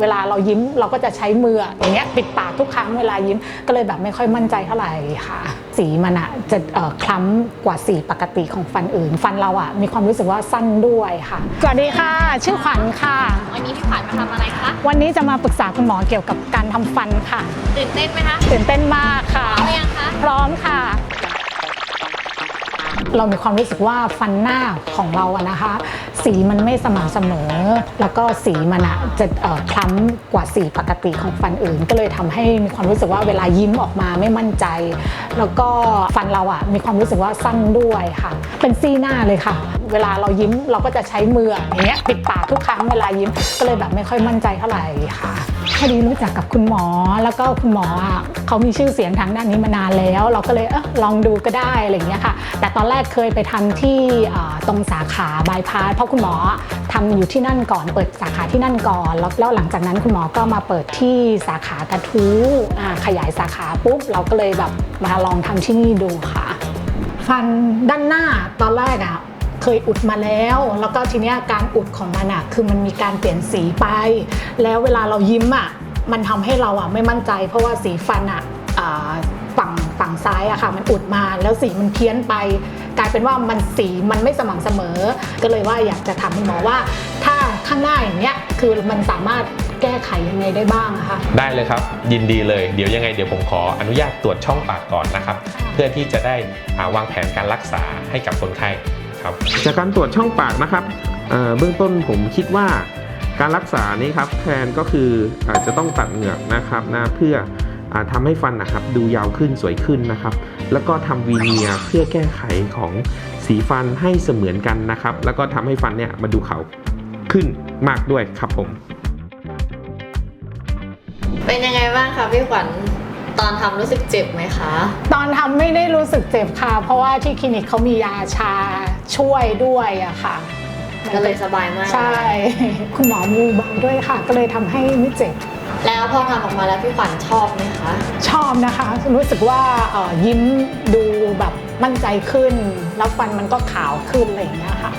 เวลาเรายิ้มเราก็จะใช้มืออย่างเงี้ยปิดปากทุกครั้งเวลายิ้มก็เลยแบบไม่ค่อยมั่นใจเท่าไหร่ค่ะ สีมันอะจะเอ่อคล้ำกว่าสีปกติของฟันอื่น ฟันเราอะมีความรู้สึกว่าสั้นด้วยค่ะสวัสดีค่ะ ชื่อขวัญค่ะ วันนี้พี่ขวัญมาทำอะไรคะวันนี้จะมาปรึกษาคุณหมอเกี่ยวกับการทำฟันค่ะตื่นเต้นไหมคะตื่นเต้นมากค่ะ เรามีความรู้สึกว่าฟันหน้าของเราอะนะคะ สีมันไม่สม่ำเสมอ แล้วก็สีมันอะจะเอ่อคล้ำกว่าสีปกติของฟันอื่น ก็เลยทำให้มีความรู้สึกว่าเวลายิ้มออกมาไม่มั่นใจ แล้วก็ฟันเราอะมีความรู้สึกว่าสั้นด้วยค่ะ เป็นซี่หน้าเลยค่ะ เวลาเรายิ้มเราก็จะใช้มืออย่างเงี้ยปิดปากทุกครั้งเวลายิ้มก็เลยแบบไม่ค่อยมั่นใจเท่าไหร่ค่ะ อดีรู้จักกับคุณหมอ แล้วก็คุณหมออะเขามีชื่อเสียงทางด้านนี้มานานแล้ว เราก็เลยเออลองดูก็ได้อะไรอย่างเงี้ยค่ะ แต่ตอนแรกเคยไปทำที่ตรงสาขาบายพาสเพราะคุณหมอทำอยู่ที่นั่นก่อนเปิดสาขาที่นั่นก่อน แล้วหลังจากนั้นคุณหมอก็มาเปิดที่สาขากระทู้ขยายสาขาปุ๊บเราก็เลยแบบมาลองทำที่นี่ดูค่ะ ฟันด้านหน้าตอนแรกอะ เคยอุดมาแล้ว แล้วก็ทีเนี้ยการอุดของมันอะคือมันมีการเปลี่ยนสีไป แล้วเวลาเรายิ้มอะมันทำให้เราอะไม่มั่นใจ เพราะว่าสีฟันอะอ่าฝั่งฝั่งซ้ายอะค่ะ มันอุดมาแล้วสีมันเพี้ยนไป กลายเป็นว่ามันสีมันไม่สม่ำเสมอ ก็เลยว่าอยากจะถามคุณหมอว่า ถ้าข้างหน้าอย่างเนี้ยคือมันสามารถแก้ไขยังไงได้บ้างอะคะได้เลยครับ ยินดีเลยเดี๋ยวยังไงเดี๋ยวผมขออนุญาตตรวจช่องปากก่อนนะครับ เพื่อที่จะได้อ่าวางแผนการรักษาให้กับคนไข้ ครับ จากการตรวจช่องปากนะครับเอ่อเบื้องต้นผมคิดว่าการรักษานี้ครับแทนก็คืออาจจะต้องตัดเหงือกนะครับนะเพื่ออาทำให้ฟันนะครับดูยาวขึ้นสวยขึ้นนะครับ แล้วก็ทำวีเนียร์เพื่อแก้ไขของสีฟันให้เสมือนกันนะครับ แล้วก็ทำให้ฟันเนี่ยมาดูขาวขึ้นมากด้วยครับผม เป็นยังไงบ้างคะพี่ขวัญ ตอนทำรู้สึกเจ็บไหมคะ ตอนทำไม่ได้รู้สึกเจ็บค่ะ เพราะว่าที่คลินิกเขามียาชาช่วยด้วยอะค่ะก็เลยสบายมาก ใช่ คุณหมอมือเบาด้วยค่ะ ก็เลยทำให้ไม่เจ็บ แล้วพอทำออกมาแล้วพี่ขวัญชอบไหมคะ ชอบนะคะ รู้สึกว่าเอ่อยิ้มดูแบบมั่นใจขึ้น แล้วฟันมันก็ขาวขึ้นอะไรอย่างเงี้ยค่ะ